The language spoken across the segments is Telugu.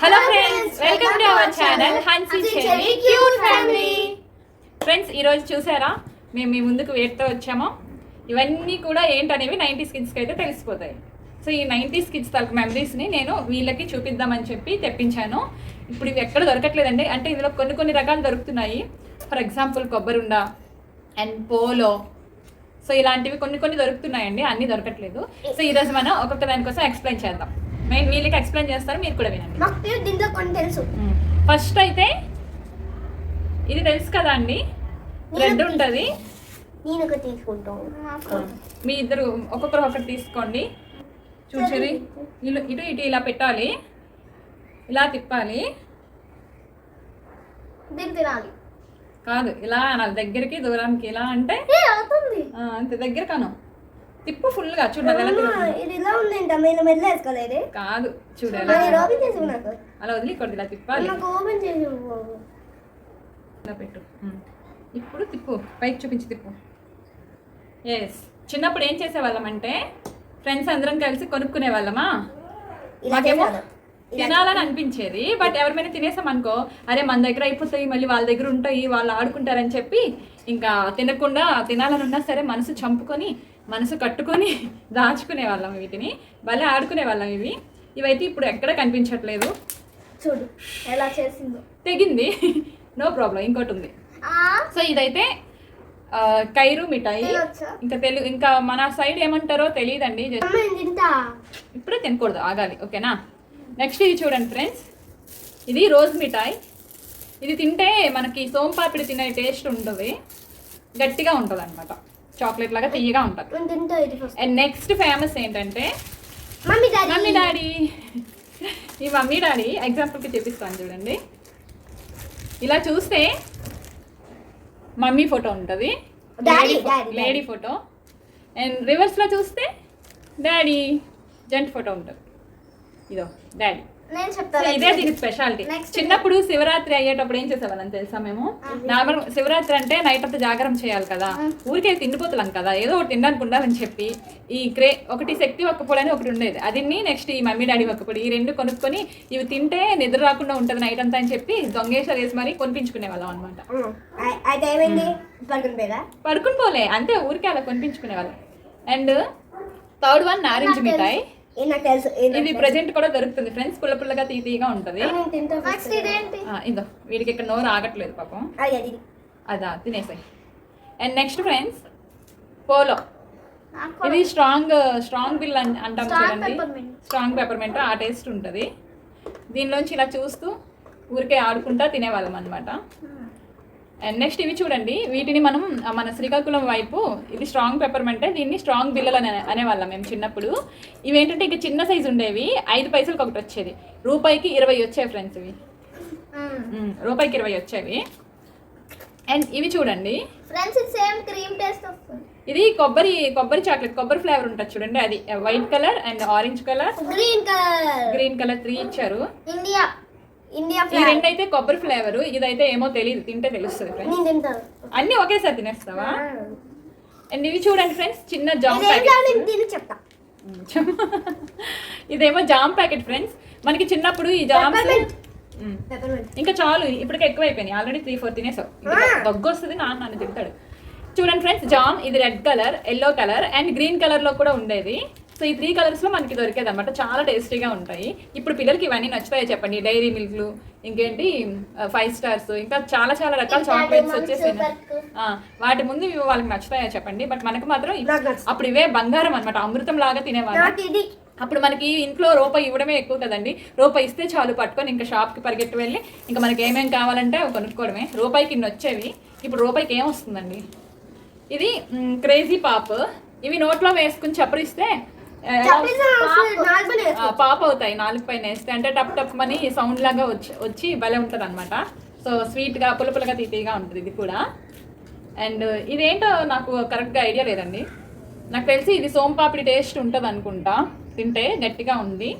Hello friends welcome to our channel Hansi చెల్లి క్యూట్ ఫ్యామిలీ ఫ్రెండ్స్ ఈరోజు చూసారా? మేము మీ ముందుకు వేటితో వచ్చామో. ఇవన్నీ కూడా ఏంటనేవి నైంటీస్ కిడ్స్కి అయితే తెలిసిపోతాయి. సో ఈ నైంటీస్ కిడ్స్ తరకు మెమరీస్ని నేను వీళ్ళకి చూపిద్దామని చెప్పి తెప్పించాను. ఇప్పుడు ఇవి ఎక్కడ దొరకట్లేదండి. అంటే ఇందులో కొన్ని కొన్ని రకాలు దొరుకుతున్నాయి. ఫర్ ఎగ్జాంపుల్ కొబ్బరుండ అండ్ పోలో సో ఇలాంటివి కొన్ని కొన్ని దొరుకుతున్నాయండి. అన్నీ దొరకట్లేదు. సో ఈరోజు మనం ఒక్కొక్క దానికోసం ఎక్స్ప్లెయిన్ చేద్దాం. మెయిన్ వీళ్ళకి ఎక్స్ప్లెయిన్ చేస్తారు? మీరు కూడా వినండి. దీంట్లో కొన్ని తెలుసు. ఫస్ట్ అయితే ఇది తెలుసు కదా అండి? రెడ్ ఉంటుంది. నేను ఒక తీసుకుంటాను. మీ ఇద్దరు ఒక్కొక్కరు ఒకటి తీసుకోండి. చూసిరి. ఇటు ఇటు ఇటు ఇలా పెట్టాలి. ఇలా తిప్పాలి. తినాలి. కాదు ఇలా అనాలి. దగ్గరికి దూరానికి ఇలా అంటే అంత. దగ్గర కాను తిప్పు ఫుల్గా చూడు అది ఎలా అమ్మా, తిరుగుతుందో. ఇది ఇలా ఉందంట? మీరు మెల్ల వేసుకోలేదు కాదు చూడు ఎలా అది ఓపెన్ చేసి నాకు. అలా వదిలి కొద్ది ఇలా తిప్పాలి. నాకు ఓపెన్ చేసి ఇవ్వు. ఇలా పెట్టు. ఇప్పుడు తిప్పు పైకి చూపించి తిప్పు. ఎస్ చిన్నప్పుడు ఏం చేసేవాళ్ళం అంటే ఫ్రెండ్స్ అందరం కలిసి కొనుక్కునే వాళ్ళమా మాకేమో. తినాలని అనిపించేది బట్ ఎవరిమైనా తినేసాం అనుకో అరే మన దగ్గర అయిపోతాయి మళ్ళీ వాళ్ళ దగ్గర ఉంటాయి వాళ్ళు ఆడుకుంటారని చెప్పి ఇంకా తినకుండా తినాలని ఉన్నా సరే మనసు చంపుకొని మనసు కట్టుకొని దాచుకునే వాళ్ళం వీటిని. భలే ఆడుకునే వాళ్ళం ఇవి. ఇవైతే ఇప్పుడు ఎక్కడ కనిపించట్లేదు. చూడు ఎలా చేసిందో. తెగింది. నో ప్రాబ్లం ఇంకోటి ఉంది. సో ఇదైతే కైరు మిఠాయి? ఇంకా తెలుగు ఇంకా మన సైడ్ ఏమంటారో తెలియదండి. ఇప్పుడే తినకూడదు ఆగాలి ఓకేనా? నెక్స్ట్ ఇది చూడండి ఫ్రెండ్స్ ఇది రోజ్ మిఠాయి. ఇది తింటే మనకి సోంపాపిడి తినే టేస్ట్ ఉంటుంది గట్టిగా ఉంటుంది అనమాట చాక్లెట్ లాగా తీయగా ఉంటుంది. అండ్ నెక్స్ట్ ఫేమస్ ఏంటంటే మమ్మీ డాడీ. Mummy daddy. ఈ మమ్మీ డాడీ ఎగ్జాంపుల్కి చూపిస్తాను చూడండి. ఇలా చూస్తే మమ్మీ ఫోటో ఉంటుంది. Lady photo. అండ్ రివర్స్లో చూస్తే డాడీ జెంట్ ఫోటో ఉంటుంది. ఇదో డాడీ. నేను చెప్తాను ఇదే దీని స్పెషాలిటీ. చిన్నప్పుడు శివరాత్రి అయ్యేటప్పుడు ఏం చేసేవాళ్ళని తెలుసా మేము? నార్మల్ శివరాత్రి అంటే నైట్ అంతా జాగరం చేయాలి కదా. ఊరికే తిండిపోతున్నాం కదా. ఏదో ఒకటి తినడానికి ఉండాలని చెప్పి ఈ క్రే ఒకటి శక్తి ఒక్కపొడి అని ఒకటి ఉండేది. అది నెక్స్ట్ ఈ మమ్మీ డాడీ ఒక్కపొడి ఈ రెండు కొనుక్కొని ఇవి తింటే నిద్ర రాకుండా ఉంటుంది నైట్ అంతా అని చెప్పి దొంగేశ్వర వేసి మరీ కొనిపించుకునే వాళ్ళం అనమాట అయితే ఏమైంది? పడుకుని పోలే. అంతే ఊరికే అలా కొనిపించుకునే వాళ్ళం. అండ్ థర్డ్ వన్ నారింజ మిఠాయి. నాకు తెలుసు ఇది ప్రజెంట్ కూడా దొరుకుతుంది. ఫ్రెండ్స్ పుల్ల పుల్లగా ఉంటుంది. నెక్స్ట్ ఇదేంటి? ఆ, ఇదో వీడికి ఇక్కడ నోరు ఆగట్లేదు పాపం. అది అది. అదా తినేసాయి. అండ్ నెక్స్ట్ ఫ్రెండ్స్ పోలో ఇది స్ట్రాంగ్ స్ట్రాంగ్ బిల్ అంటాం చూడండి. స్ట్రాంగ్ పెప్పర్మెంట్ ఆ టేస్ట్ ఉంటుంది. దీనిలోంచి ఇలా చూస్తూ ఊరికే ఆడుకుంటా తినేవాళ్ళం అనమాట అండ్ నెక్స్ట్ ఇవి చూడండి. వీటిని మనం ఆ, మన శ్రీకాకుళం వైపు ఇది స్ట్రాంగ్ పెప్పర్మెంటే దీన్ని స్ట్రాంగ్ బిల్లలు అనే అనేవాళ్ళం మేము చిన్నప్పుడు. ఇవి ఏంటంటే ఇక చిన్న సైజు ఉండేవి ఐదు పైసలకు ఒకటి వచ్చేది. రూపాయికి ఇరవై వచ్చాయి ఫ్రెండ్స్ ఇవి. మ్మ్. రూపాయికి ఇరవై వచ్చేవి అండ్ ఇవి చూడండి. ఫ్రెండ్స్ ఇది సేమ్ క్రీమ్ టేస్ట్ ఇది కొబ్బరి కొబ్బరి చాక్లెట్ కొబ్బరి ఫ్లేవర్ ఉంటుంది చూడండి. అది white colour and orange colour green colour green colour three ఇచ్చారు. ఇండియా ఇండియా ఈ రెండు అయితే కొబ్బరి ఫ్లేవర్ ఇదైతే ఏమో తెలియదు తింటే తెలుస్తుంది ఫ్రెండ్స్ అన్ని ఒకేసారి తినేస్తావా? అండ్ ఇవి చూడండి ఫ్రెండ్స్ చిన్న జామ్ ప్యాకెట్. ఇదేమో జామ్ ప్యాకెట్ ఫ్రెండ్స్ మనకి చిన్నప్పుడు ఈ జామ్స్. పెప్పర్మెంట్ ఇంకా చాలు ఇప్పటికే ఎక్కువైపోయినాయి. ఆల్రెడీ త్రీ ఫోర్ తినేసావు. దగ్గు వస్తుంది నాన్న నన్ను తింటాడు. చూడండి ఫ్రెండ్స్ జామ్ ఇది red colour yellow colour and green కలర్లో కూడా ఉండేది. సో ఈ త్రీ కలర్స్లో మనకి దొరికేది అనమాట చాలా టేస్టీగా ఉంటాయి. ఇప్పుడు పిల్లలకి ఇవన్నీ నచ్చుతాయో చెప్పండి? డైరీ మిల్క్లు ఇంకేంటి ఫైవ్ స్టార్స్ ఇంకా చాలా చాలా రకాల చాక్లెట్స్. ఆ, వాటి ముందు ఇవి వాళ్ళకి నచ్చుతాయో చెప్పండి? బట్ మనకు మాత్రం. అప్పుడు ఇవే బంగారం అనమాట అమృతం లాగా తినేవాళ్ళం అప్పుడు మనకి ఇంట్లో రూపాయి ఇవ్వడమే ఎక్కువ కదండి. రూపాయి ఇస్తే చాలు పట్టుకొని ఇంకా షాప్కి పరిగెట్టి వెళ్ళి ఇంకా మనకి ఏమేం కావాలంటే అవి కొనుక్కోవడమే. రూపాయికి ఇన్ని వచ్చేవి. ఇప్పుడు రూపాయికి ఏం వస్తుందండి? ఇది క్రేజీ పాప్ ఇవి నోట్లో వేసుకుని చప్పరిస్తే పాప్ అవుతాయి నాలుగు పైన వేస్తే. అంటే టప్ టప్ అని సౌండ్ లాగా వచ్చి వచ్చి భలే ఉంటుంది అనమాట సో స్వీట్గా పులుపులుగా తీతీగా ఉంటుంది ఇది కూడా. అండ్ ఇదేంటో నాకు కరెక్ట్గా ఐడియా లేదండి. నాకు తెలిసి ఇది సోంపాపిడి టేస్ట్ ఉంటుంది అనుకుంటా. తింటే గట్టిగా ఉంది.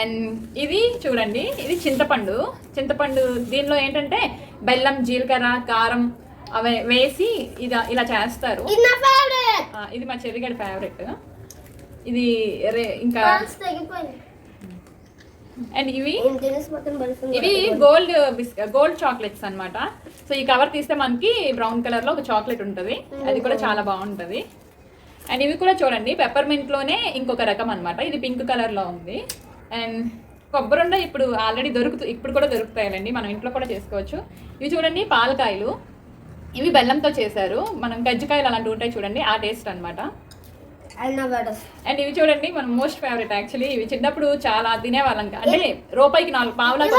అండ్ ఇది చూడండి ఇది చింతపండు. చింతపండు దీనిలో ఏంటంటే బెల్లం జీలకర్ర కారం అవి వేసి ఇది ఇలా చేస్తారు. ఇది మా చెర్రిగడ ఫేవరెట్ ఇది ఇంకా అండ్ ఇవి? ఇవి గోల్డ్ గోల్డ్ చాక్లెట్స్ అన్నమాట. సో ఈ కవర్ తీస్తే మనకి బ్రౌన్ కలర్లో ఒక చాక్లెట్ ఉంటుంది. అది కూడా చాలా బాగుంటది. అండ్ ఇవి కూడా చూడండి పెప్పర్మింట్లోనే ఇంకొక రకం అన్నమాట. ఇది పింక్ కలర్లో ఉంది. అండ్ కొబ్బరుండ ఇప్పుడు ఆల్రెడీ దొరుకుతు ఇప్పుడు కూడా దొరుకుతాయండి. మనం ఇంట్లో కూడా చేసుకోవచ్చు. ఇవి చూడండి పాలకాయలు. ఇవి బెల్లంతో చేశారు. మనం కజ్జికాయలు అలాంటివి ఉంటాయి చూడండి ఆ టేస్ట్ బటర్స్ అండ్ ఇవి చూడండి మనం మోస్ట్ ఫేవరెట్ యాక్చువల్లీ. ఇవి చిన్నప్పుడు చాలా తినేవాళ్ళం అంటే రూపాయికి నాలుగు పావులకు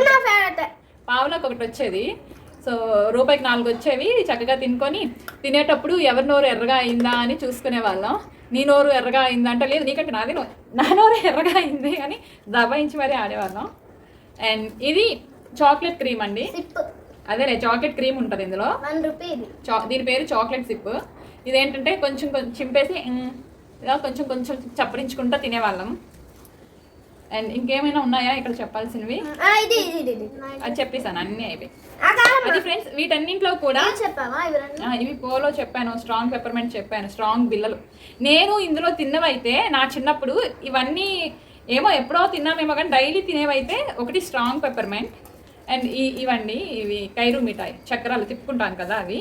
పావులకు ఒకటి వచ్చేది. సో రూపాయికి నాలుగు వచ్చేవి. చక్కగా తినుకొని తినేటప్పుడు ఎవరి నోరు ఎర్రగా అయిందా అని చూసుకునే వాళ్ళం నీ నోరు ఎర్రగా అయిందా అంటే లేదు నీకంటే నాది నో- నోరు ఎర్రగా అయింది అని దబాయించి మరీ ఆడేవాళ్ళం. అండ్ ఇది చాక్లెట్ క్రీమ్ అండి. అదేలే చాక్లెట్ క్రీమ్ ఉంటుంది ఇందులో. దీని పేరు చాక్లెట్ సిప్. ఇదేంటంటే కొంచెం కొంచెం చింపేసి ఇలా కొంచెం కొంచెం చప్పరించుకుంటా తినేవాళ్ళం. అండ్ ఇంకేమైనా ఉన్నాయా ఇక్కడ చెప్పాల్సినవి? అది చెప్పేసాను అన్నీ అయిపోయి. కాదమ్మా. అది ఫ్రెండ్స్ వీటన్నింటిలో కూడా ఇవి పోలో చెప్పాను స్ట్రాంగ్ పెప్పర్మెంట్ చెప్పాను స్ట్రాంగ్ బిల్లలు. నేను ఇందులో తిన్నవైతే నా చిన్నప్పుడు ఇవన్నీ ఏమో ఎప్పుడో తిన్నామేమో కానీ డైలీ తినేవైతే ఒకటి స్ట్రాంగ్ పెప్పర్మెంట్ అండ్ ఈ ఇవండి ఇవి కైరు మిఠాయి చక్రాలు తిప్పుకుంటాం కదా అవి.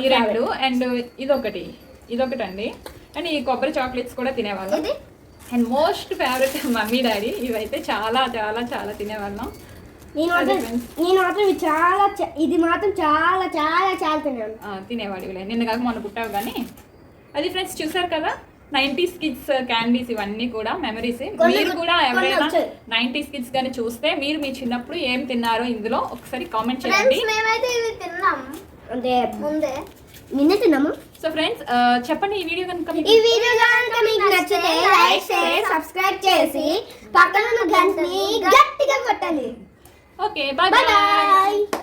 ఈ రెండు అండ్ ఇదొకటి ఇదొకటి అండి అండ్ ఈ కొబ్బరి చాక్లెట్స్ కూడా తినేవాళ్ళం. And most favourite mummy daddy ఇవైతే చాలా చాలా చాలా తినేవాళ్ళం. నేను. నేను మాత్రం ఇవి చాలా ఇది మాత్రం చాలా చాలా చాలా తిన్నాను ఆ, తినేవాడివిలే నిన్న కాక మొన్న పుట్టావు కానీ అది ఫ్రెండ్స్ చూసారు కదా? నైంటీస్ కిడ్స్ క్యాండీస్ ఇవన్నీ కూడా మెమరీస్ మీరు కూడా ఎవరైనా. నైంటీస్ కిడ్స్ కానీ చూస్తే మీరు మీ చిన్నప్పుడు ఏం తిన్నారో ఇందులో ఒకసారి కామెంట్ చేయండి. మేమైతే ఇవి తిన్నాం. అంటే ముందే. నిన్నే తిన్నాము సో ఫ్రెండ్స్ చెప్పండి ఈ వీడియో కనుక ఈ వీడియో కనుక మీకు నచ్చితే లైక్ షేర్ సబ్స్క్రైబ్ చేసి పక్కన ఉన్న గంటని గట్టిగా కొట్టాలి okay bye bye bye bye